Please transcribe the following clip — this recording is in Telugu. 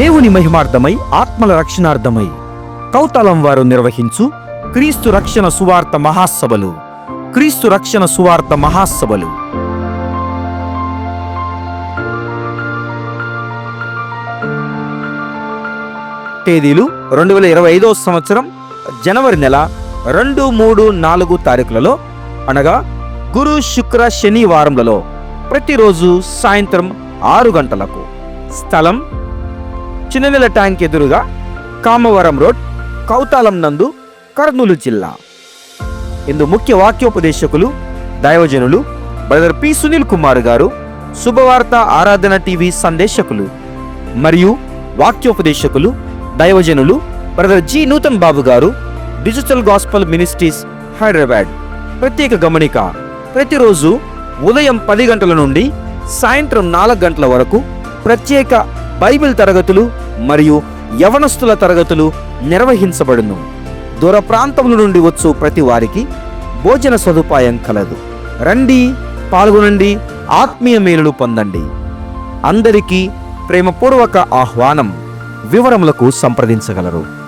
దేవుని మహిమార్థమై ఆత్మల రక్షణార్థమై కౌతలం వారు నిర్వహించు క్రీస్తు రక్షణ సువార్త మహాసభలు. క్రీస్తు రక్షణ సువార్త మహాసభలు. తేదీలు రెండు వేల ఇరవై ఐదో సంవత్సరం జనవరి నెల రెండు మూడు నాలుగు తారీఖులలో అనగా గురు శుక్ర శని ప్రతిరోజు సాయంత్రం ఆరు గంటలకు. స్థలం చిన్ననెల ట్యాంక్ ఎదురుగా కామవరం రోడ్ కౌతాలం నందు కర్నూలు జిల్లా. ఇందు ముఖ్య వాక్యోపదేశకులు దైవజనులు బ్రదర్ పి సునీల్ కుమార్ గారు శుభవార్త ఆరాధన టీవీ సందేశకులు మరియు వాక్యోపదేశకులు దైవజనులు బ్రదర్ జి నూతన్ బాబు గారు డిజిటల్ గాస్పల్ మినిస్ట్రీస్ హైదరాబాద్. ప్రత్యేక గమనిక ప్రతిరోజు ఉదయం పది గంటల నుండి సాయంత్రం నాలుగు గంటల వరకు ప్రత్యేక బైబిల్ తరగతులు మరియు యవనస్తుల తరగతులు నిర్వహించబడును. దూర ప్రాంతముల నుండి వచ్చు ప్రతి వారికి భోజన సదుపాయం కలదు. రండి పాల్గొనండి ఆత్మీయ మేలులు పొందండి. అందరికీ ప్రేమపూర్వక ఆహ్వానం వివరములకు సంప్రదించగలరు.